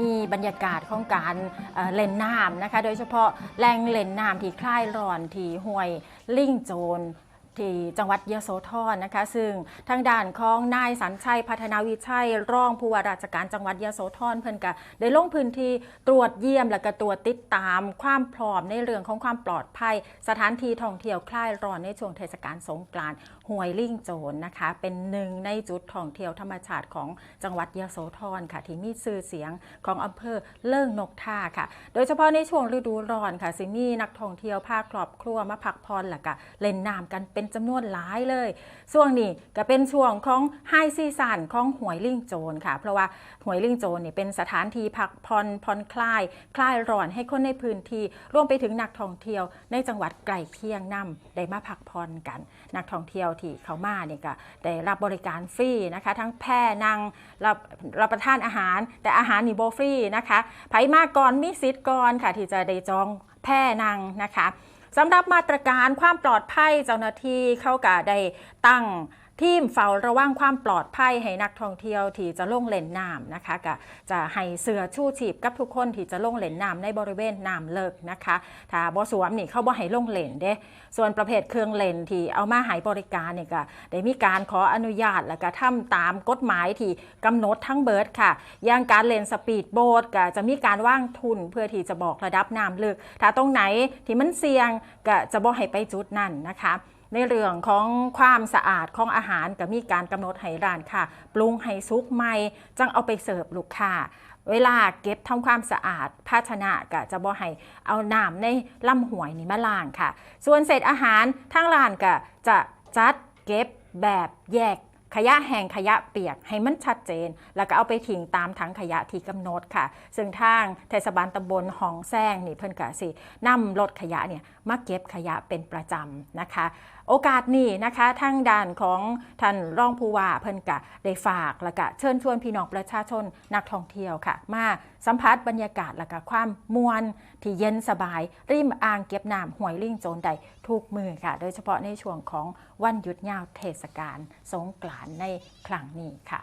มีบรรยากาศของการเล่นน้ำนะคะ โดยเฉพาะแรงเล่นน้ำที่คลายร้อนที่ห้วยลิ่งโจร ที่จังหวัดยโสธรนะคะ ซึ่งทางด้านของนายสัญชัยพัฒนาวิชัย รองผู้ว่าราชการจังหวัดยโสธรเพิ่นก็ได้ลงพื้นที่ตรวจเยี่ยมและก็ตรวจติดตามความพร้อมในเรื่องของความปลอดภัย สถานที่ท่องเที่ยวคลายร้อนในช่วงเทศกาลสงกรานต์ห้วยลิงโจรนะคะ เป็นหนึ่งในจุดท่องเที่ยวธรรมชาติของจังหวัดยโสธรค่ะ ที่มีชื่อเสียงของอำเภอเลิ่งนกท่าค่ะ โดยเฉพาะในช่วงฤดูร้อนค่ะสิมีนักท่องเที่ยวพาครอบครัวมาพักผ่อนและก็เล่นน้ำกันเป็นจำนวนหลายเลยช่วงนี้ก็เป็นช่วงของไฮซีซันของหวยลิงโจรค่ะ เพราะว่าหวยลิงโจรนี่เป็นสถานที่พักผ่อนผ่อนคลาย คลายร้อนให้คนในพื้นที่รวมไปถึงนักท่องเที่ยวในจังหวัดใกลเคียงนํได้มาพักผ่อนกัน นักท่องเที่ยวที่เขามาเนี่ยก็ได้รับบริการฟรีนะคะ ทั้งแพร่นั่งรับรับประทานอาหาร แต่อาหารนี่โบฟรีนะคะไผมากก่อนมีสิทธิ์ก่อนค่ะ ที่จะได้จองแพร่นั่งนะคะ สำหรับมาตรการความปลอดภัยเจ้าหน้าที่เขาก็ได้ตั้ง ทีมเฝ้าระวังความปลอดภัยให้นักท่องเที่ยวที่จะลงเล่นน้ำนะคะก็จะให้เสื้อชูชีพกับทุกคนที่จะลงเล่นน้ำในบริเวณน้ำเลิกนะคะถ้าบ่สวมนี่เขาบ่ให้ลงเล่นเด้ ส่วนประเภทเครื่องเล่นที่เอามาให้บริการเนี่ยก็ได้มีการขออนุญาตแล้วก็ทำตามกฎหมายที่กำหนดทั้งเบิร์ดค่ะอย่างการเล่นสปีดโบ๊ทก็จะมีการว่างทุนเพื่อที่จะบอกระดับน้ำลึก ถ้าตรงไหนที่มันเสี่ยงก็จะบ่ให้ไปจุดนั่นนะคะ ในเรื่องของความสะอาดของอาหารก็มีการกำหนดให้ร้านค่ะ ปรุงให้ซุกใหม่จังเอาไปเสิร์ฟลูกค้าเวลาเก็บทำความสะอาด ภาชนะก็จะบ่ให้เอาน้ำในลำห้วยนี่มาล้างค่ะ ส่วนเศษอาหารทางร้านก็จะจัดเก็บแบบแยก ขยะแห้งขยะเปียกให้มันชัดเจน แล้วก็เอาไปทิ้งตามถังขยะที่กำหนดค่ะ ซึ่งทางเทศบาลตำบลหองแซงนี่เพิ่นก็สินำรถขยะเนี่ยมาเก็บขยะเป็นประจำนะคะ โอกาสนี้นะคะทางด้านของท่านรองผู้ว่าเพิ่นกะได้ฝากแล้วก็เชิญชวนพี่น้องประชาชนนักท่องเที่ยวค่ะ มาสัมผัสบรรยากาศแล้วก็ความมวลที่เย็นสบาย ริมอ่างเก็บน้ำห้วยลิ่งโจนใดทุกมือค่ะ โดยเฉพาะในช่วงของวันหยุดยาวเทศกาลสงกรานต์ในครั้งนี้ค่ะ